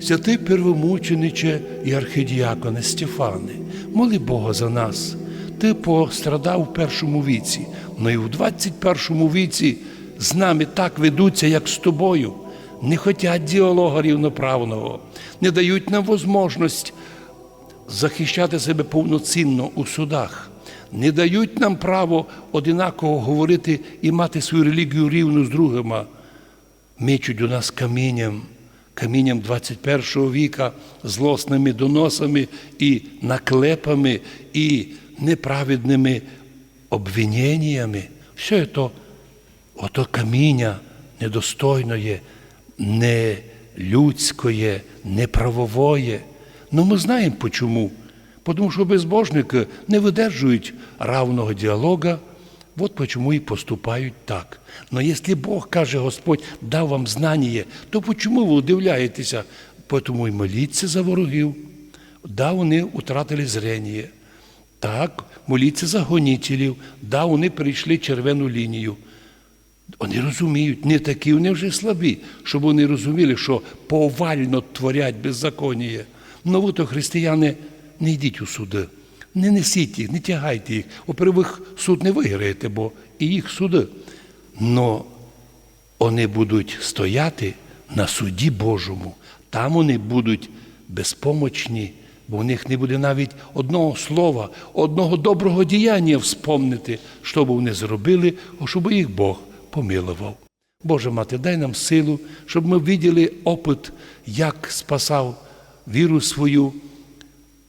Святий первомучениче і архидіаконе Стефане, моли Бога за нас. Ти пострадав в першому віці, але і в 21 віці з нами так ведуться, як з тобою. Не хотять діалога рівноправного, не дають нам можливість захищати себе повноцінно у судах, не дають нам право одинаково говорити і мати свою релігію рівну з другими. Мечуть у нас камінням, камінням 21 віка, злосними доносами і наклепами, і неправедними обвиненнями. Все це ото каміння недостойне, нелюдське, неправовое. Ну ми знаємо почому. Тому що безбожники не видержують равного діалога, от почему і поступають так. Но якщо Бог каже, Господь дав вам знання, то почому ви удивляєтеся? Тому й моліться за ворогів. Да, вони втратили зрення. Так, моліться за гонітелів, да, вони перейшли червону лінію. Вони розуміють, не такі, вони вже слабі, щоб вони розуміли, що повально творять беззаконніє. Ну, ви то християни, не йдіть у суди, не несіть їх, не тягайте їх. Во-первых, суд не виграєте, бо і їх суди. Но вони будуть стояти на суді Божому. Там вони будуть безпомочні, бо в них не буде навіть одного слова, одного доброго діяння вспомнити, що б вони зробили, щоб їх Бог помилував. Боже мати, дай нам силу, щоб ми виділи опит, як спасав віру свою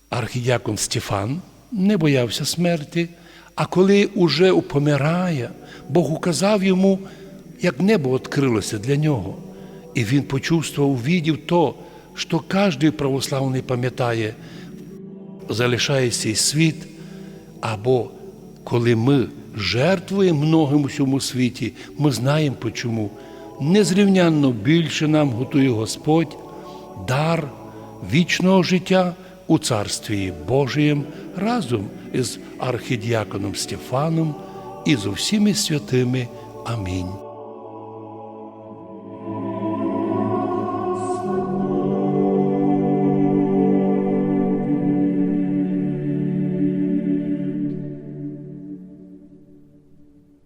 архідіакон Стефан, не боявся смерті, а коли уже помирає, Бог указав йому, як небо відкрилося для нього. І він почувствував, видів то, що кожен православний пам'ятає, залишає цей світ, або коли ми жертвуємо многим у цьому світі, ми знаємо почому. Незрівнянно більше нам готує Господь дар вічного життя у Царстві Божієм разом із архідіаконом Стефаном і з усіми святими. Амінь.